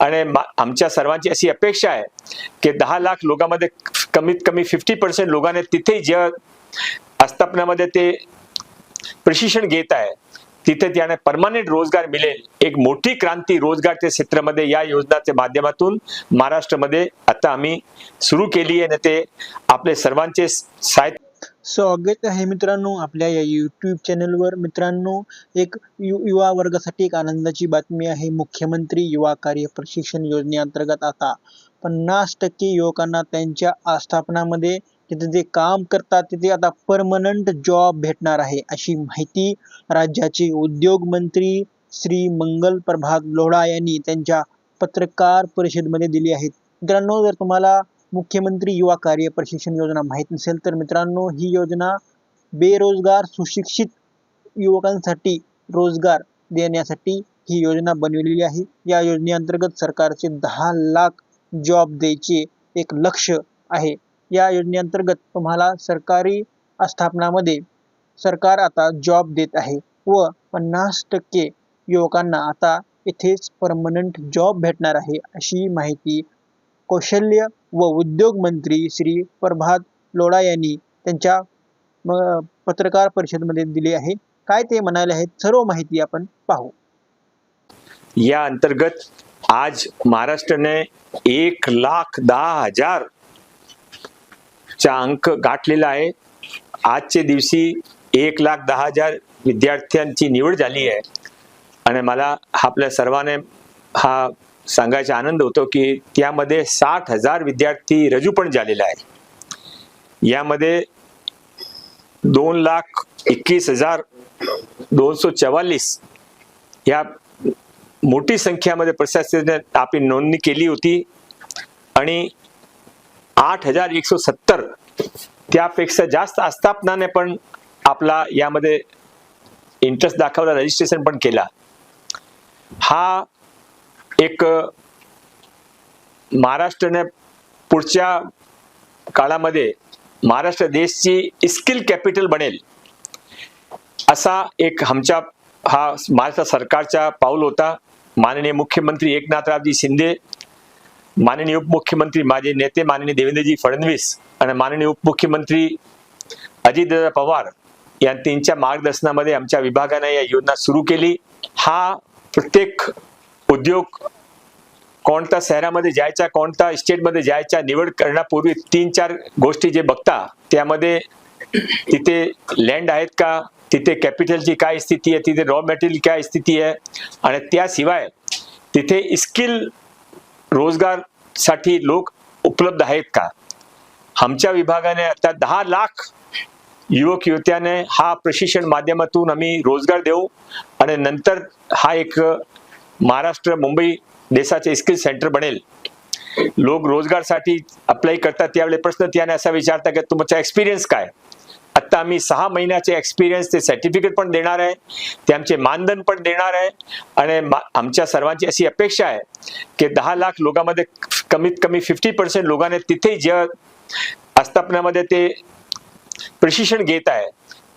आणि मा- आमच्या सर्वांची अशी अपेक्षा आहे की दहा लाख लोकांमध्ये कमीत कमी फिफ्टी पर्सेंट लोकांनी तिथे ज्या आस्थापनामध्ये ते प्रशिक्षण घेत आहे तिथे त्याने परमानंट रोजगार मिळेल. एक मोठी क्रांती रोजगारच्या क्षेत्रामध्ये या योजनाच्या माध्यमातून महाराष्ट्रामध्ये आता आम्ही सुरू केली आहे ते आपले सर्वांचे साहित्य स्वागत आहे मित्रांनो आपल्या या यूट्यूब चॅनलवर मित्रांनो एक यु युवा वर्गासाठी एक आनंदाची बातमी आहे. मुख्यमंत्री युवा कार्य प्रशिक्षण योजनेअंतर्गत आता पन्नास टक्के युवकांना त्यांच्या आस्थापनामध्ये तिथे जे काम करतात तिथे आता परमनंट जॉब भेटणार आहे अशी माहिती राज्याचे उद्योग मंत्री श्री मंगल प्रभात लोढा यांनी त्यांच्या पत्रकार परिषदेमध्ये दिली आहे. मित्रांनो जर तुम्हाला मुख्यमंत्री युवा कार्य प्रशिक्षण योजना माहीत नसेल तर मित्रांनो ही योजना बेरोजगार सुशिक्षित युवकांसाठी रोजगार देण्यासाठी ही योजना बनवलेली आहे. या योजनेअंतर्गत सरकारचे दहा लाख जॉब द्यायचे एक लक्ष आहे. या योजनेअंतर्गत तुम्हाला सरकारी आस्थापनामध्ये सरकार आता जॉब देत आहे व पन्नास टक्के युवकांना आता इथेच परमनंट जॉब भेटणार आहे अशी माहिती कौशल्य व उद्योग मंत्री श्री प्रभात लोढा यांनी त्यांच्या पत्रकार परिषदेमध्ये दिली आहे. काय ते म्हणाले आहेत? सर्व माहिती आपण पाहू. या अंतर्गत आज महाराष्ट्राने एक लाख दहा हजार चा अंक गाठलेला आहे. आजच्या दिवशी एक लाख दहा हजार विद्यार्थ्यांची निवड झाली आहे. आणि मला आपल्या सर्वांना हा सांगायचा आनंद होतो की त्यामध्ये साठ हजार विद्यार्थी रजू पण झालेला आहे यामध्ये दोन लाख एकवीस हजार दोनशे चव्वालीस या मोठी संख्यामध्ये प्रशासनाने आपली नोंदणी केली होती आणि आठ हजार एकशे सत्तर त्यापेक्षा जास्त आस्थापनाने पण आपला यामध्ये इंटरेस्ट दाखवला रजिस्ट्रेशन पण केला. हा एक महाराष्ट्राने पुढच्या काळामध्ये महाराष्ट्र देशची स्किल कॅपिटल बनेल असा एक आमच्या हा महाराष्ट्र सरकारचा पाऊल होता. माननीय मुख्यमंत्री एकनाथरावजी शिंदे माननीय उपमुख्यमंत्री माझे नेते माननीय देवेंद्रजी फडणवीस आणि माननीय उपमुख्यमंत्री अजितदादा पवार या त्यांच्या मार्गदर्शनामध्ये आमच्या विभागाने या योजना सुरू केली. हा प्रत्येक उद्योग कोणत्या शहरामध्ये जायचा कोणत्या स्टेटमध्ये जायचा निवड करण्यापूर्वी तीन चार गोष्टी जे बघता त्यामध्ये तिथे लँड आहेत का तिथे कॅपिटलची काय स्थिती आहे तिथे रॉ मटेरियल काय स्थिती आहे आणि त्याशिवाय तिथे स्किल रोजगारसाठी लोक उपलब्ध आहेत का? आमच्या विभागाने आता दहा लाख युवक युवत्याने हा प्रशिक्षण माध्यमातून आम्ही रोजगार देऊ आणि नंतर हा एक महाराष्ट्र मुंबई देशाचे स्किल सेंटर बनेल. लोक रोजगारसाठी अप्लाय करतात त्यावेळी प्रश्न त्याने असा विचारता की तुमचा एक्सपिरियन्स काय? आत्ता आम्ही सहा महिन्याचे एक्सपिरियन्स ते सर्टिफिकेट पण देणार आहे ते आमचे मानधन पण देणार आहे आणि मा- आमच्या सर्वांची अशी अपेक्षा आहे की दहा लाख लोकांमध्ये कमीत कमी फिफ्टी पर्सेंट लोकांनी तिथे ज्या आस्थापनामध्ये ते प्रशिक्षण घेत आहे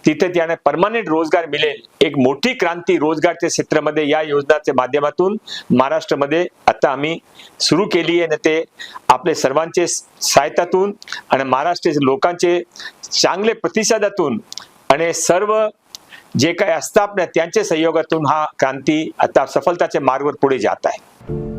तिथे त्याने परमानंट रोजगार मिळेल. एक मोठी क्रांती रोजगारच्या क्षेत्रामध्ये या योजनाच्या माध्यमातून महाराष्ट्रामध्ये आता आम्ही सुरू केली आहे. आणि ते आपले सर्वांचे सहायतातून आणि महाराष्ट्राचे लोकांचे चांगले प्रतिसादातून आणि सर्व जे काही आस्थापना त्यांच्या सहयोगातून हा क्रांती आता सफलताच्या मार्गावर पुढे जात आहे.